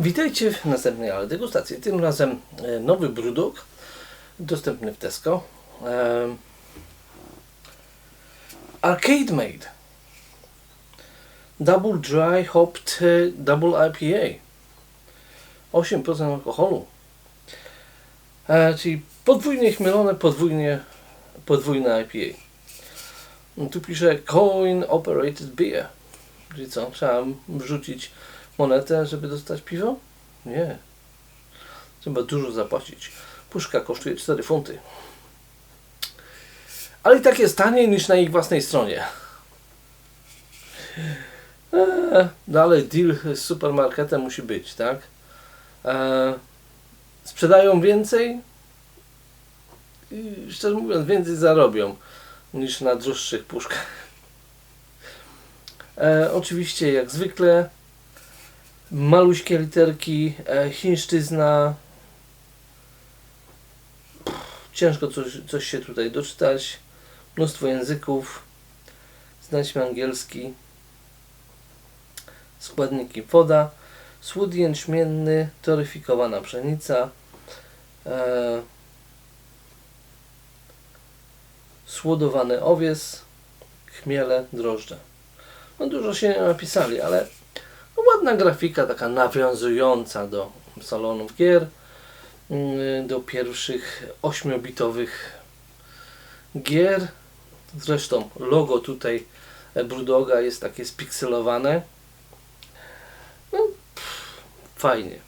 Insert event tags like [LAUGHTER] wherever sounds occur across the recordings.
Witajcie w następnej ale degustacji. Tym razem e, nowy brudok dostępny w Tesco. E, Arcade Made. Double Dry Hopped e, Double IPA. 8% alkoholu. Czyli podwójnie chmielone, podwójnie, podwójne IPA. Tu pisze Coin Operated Beer. Czyli co? Trzeba wrzucić monetę, żeby dostać piwo? Nie. Trzeba dużo zapłacić. Puszka kosztuje 4 funty. Ale i tak jest taniej niż na ich własnej stronie. Eee, dalej deal z supermarketem musi być, tak? Eee, sprzedają więcej i szczerze mówiąc więcej zarobią niż na droższych puszkach. E, oczywiście jak zwykle maluśkie literki, e, chińszczyzna. Ciężko coś, coś się tutaj doczytać. Mnóstwo języków. Znajdźmy angielski. Składniki woda, słód jęczmienny, toryfikowana pszenica, e, słodowany owies, chmiele, drożdże. No dużo się napisali, ale ładna grafika, taka nawiązująca do salonów gier, mm, do pierwszych 8-bitowych gier. Zresztą logo tutaj Brudoga jest takie spikselowane. No, pff, fajnie.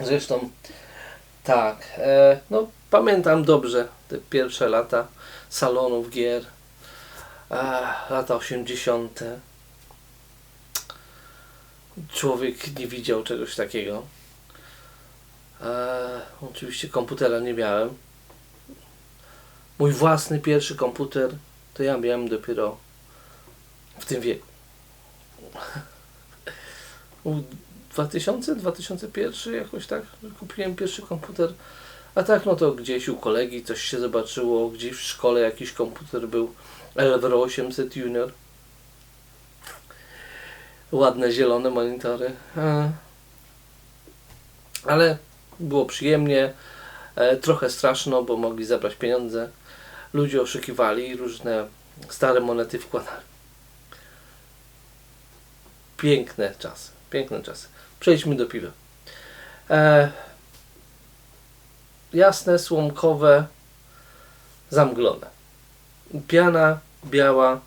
Zresztą tak, e, no pamiętam dobrze te pierwsze lata salonów gier, e, lata 80. Człowiek nie widział czegoś takiego. E, oczywiście komputera nie miałem. Mój własny pierwszy komputer to ja miałem dopiero w tym wieku. 2000, 2001 jakoś tak kupiłem pierwszy komputer. A tak no to gdzieś u kolegi coś się zobaczyło, gdzieś w szkole jakiś komputer był Elvero 800 Junior. Ładne zielone monitory. E, Ale było przyjemnie. E, Trochę straszno, bo mogli zabrać pieniądze. Ludzie oszukiwali, różne stare monety wkładali. Piękne czasy. Piękne czasy. Przejdźmy do piwa. E, jasne, słomkowe, zamglone. Piana biała,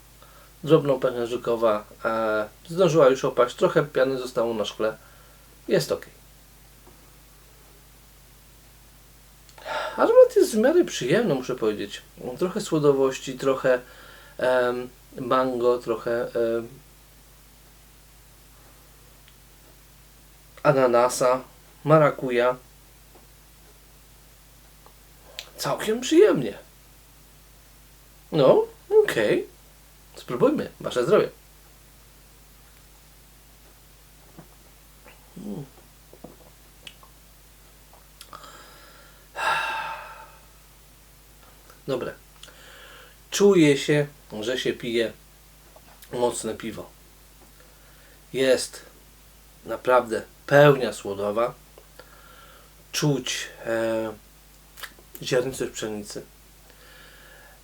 drobno pęcherzykowa, e, zdążyła już opaść, trochę piany zostało na szkle. Jest ok. Aromat jest w miarę przyjemny, muszę powiedzieć. Trochę słodowości, trochę em, mango, trochę em, ananasa, marakuja. Całkiem przyjemnie. No, okej. Spróbujmy. Wasze zdrowie. Mm. Dobre. Czuje się, że się pije mocne piwo. Jest naprawdę pełnia słodowa. Czuć e, ziarnistość pszenicy.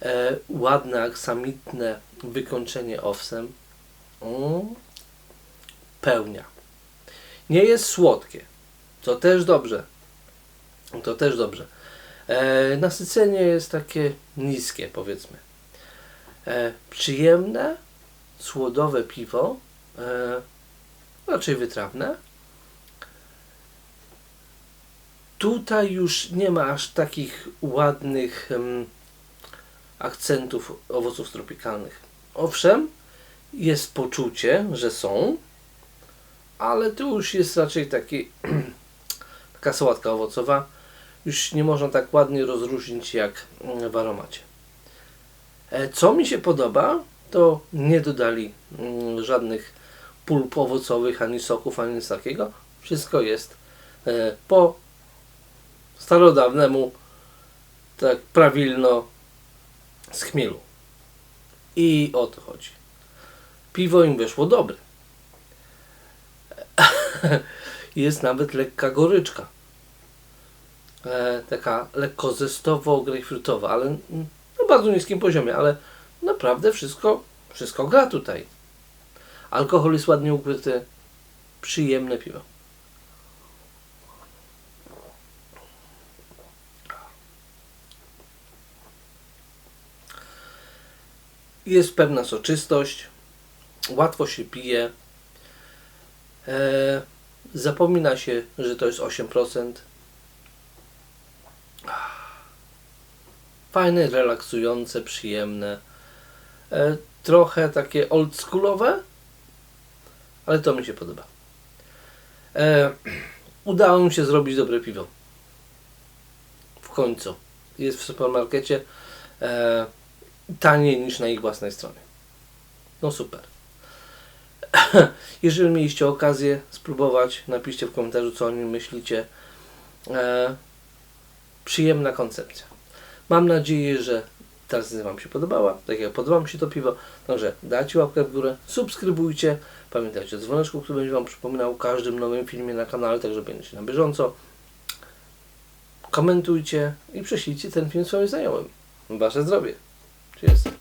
E, ładne, aksamitne wykończenie owsem. Mm. Pełnia. Nie jest słodkie. To też dobrze. To też dobrze. E, nasycenie jest takie niskie, powiedzmy. E, przyjemne, słodowe piwo, e, raczej wytrawne. Tutaj już nie ma aż takich ładnych akcentów owoców tropikalnych. Owszem, jest poczucie, że są, ale tu już jest raczej taki, [CLEARS THROAT] taka sałatka owocowa. Już nie można tak ładnie rozróżnić jak w aromacie. E, Co mi się podoba, to nie dodali mm, żadnych pulp owocowych, ani soków, ani nic takiego. Wszystko jest e, po starodawnemu, tak prawilno z chmielu. I o to chodzi. Piwo im wyszło dobre. [LAUGHS] Jest nawet lekka goryczka. E, taka lekko zestowo-grejpfrutowa, ale na bardzo niskim poziomie, ale naprawdę wszystko, wszystko gra tutaj. Alkohol jest ładnie ukryty. Przyjemne piwo. Jest pewna soczystość, łatwo się pije. E, zapomina się, że to jest 8%. Fajne, relaksujące, przyjemne. E, trochę takie oldschoolowe, ale to mi się podoba. E, udało mi się zrobić dobre piwo. W końcu. Jest w supermarkecie e, taniej niż na ich własnej stronie. No super. [CLEARS THROAT] Jeżeli mieliście okazję spróbować, napiszcie w komentarzu, co o nim myślicie. E, przyjemna koncepcja. Mam nadzieję, że recenzja Wam się podobała, tak jak podoba mi się to piwo. Także dajcie łapkę w górę, subskrybujcie, pamiętajcie o dzwoneczku, który będzie Wam przypominał o każdym nowym filmie na kanale, także będziecie na bieżąco. Komentujcie i prześlijcie ten film swoim znajomym. Wasze zdrowie. Cheers.